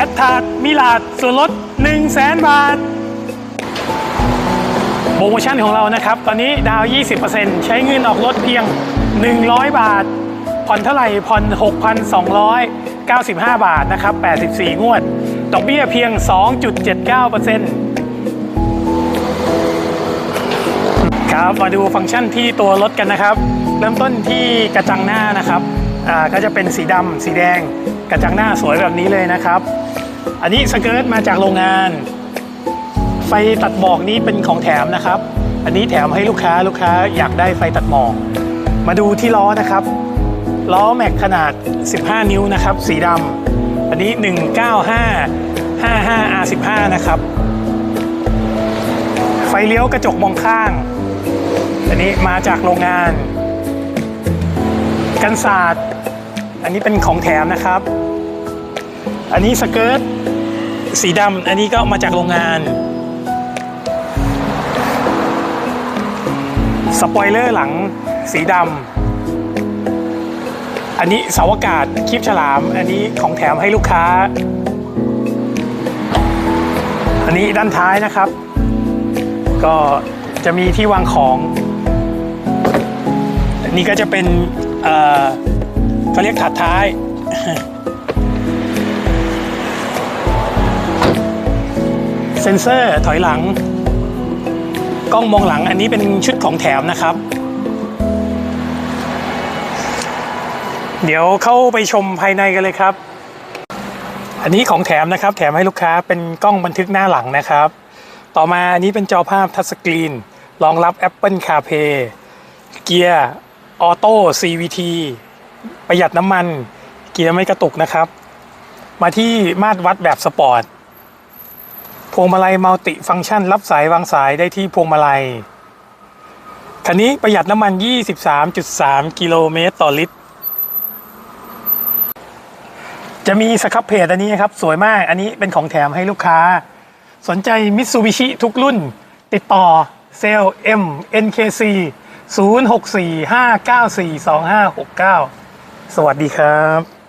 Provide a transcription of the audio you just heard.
แอดทาร์มิลาดส่วนลด 1 0 0 0 0แบาท โปรโมชั่นของเรานะครับ ตอนนี้ดาวน์20%ใช้เงินออกรถเพียง 100 บาท ผ่อนเท่าไหร่ ผ่อน 6,295 บาทนะครับ 84 งวด ดอกเบี้ยเพียง 2.79%ครับ มาดูฟังก์ชันที่ตัวรถกันนะครับ เริ่มต้นที่กระจังหน้านะครับอ่าก็จะเป็นสีดำสีแดงกระจังหน้าสวยแบบนี้เลยนะครับ อันนี้สเกิร์ตมาจากโรงงาน ไฟตัดหมอกนี้เป็นของแถมนะครับ อันนี้แถมให้ลูกค้าลูกค้าอยากได้ไฟตัดหมอก มาดูที่ล้อนะครับ ล้อแม็กขนาด 15 นิ้วนะครับ สีดำอันนี้ 195 55 R15 นะครับ ไฟเลี้ยวกระจกมองข้าง อันนี้มาจากโรงงาน กันศาสตร์อันนี้เป็นของแถมนะครับ อันนี้สเกิร์ตสีดำอันนี้ก็มาจากโรงงาน สปอยเลอร์หลังสีดำอันนี้เสาอากาศคลิปฉลาม อันนี้ของแถมให้ลูกค้า อันนี้ด้านท้ายนะครับ ก็จะมีที่วางของ อันนี้ก็จะเป็นเขาเรียกถัดท้าย เซ็นเซอร์ถอยหลัง กล้องมองหลังอันนี้เป็นชุดของแถมนะครับ เดี๋ยวเข้าไปชมภายในกันเลยครับ อันนี้ของแถมนะครับ แถมให้ลูกค้าเป็นกล้องบันทึกหน้าหลังนะครับ ต่อมาอันนี้เป็นจอภาพทัชสกรีนรองรับ Apple CarPlay เกียร์ออโต้ CVT ประหยัดน้ำมัน เกียร์ไม่กระตุกนะครับ มาที่มาตรวัดแบบสปอร์ต พวงมาลัยมัลติฟังก์ชัน รับสายวางสายได้ที่พวงมาลัย คันนี้ประหยัดน้ำมัน 23.3 กิโลเมตรต่อลิตร จะมีสครับเพจอันนี้ครับ สวยมากอันนี้เป็นของแถมให้ลูกค้า สนใจมิตซูบิชิทุกรุ่น ติดต่อเซล M NKC 0645942569 สวัสดีครับ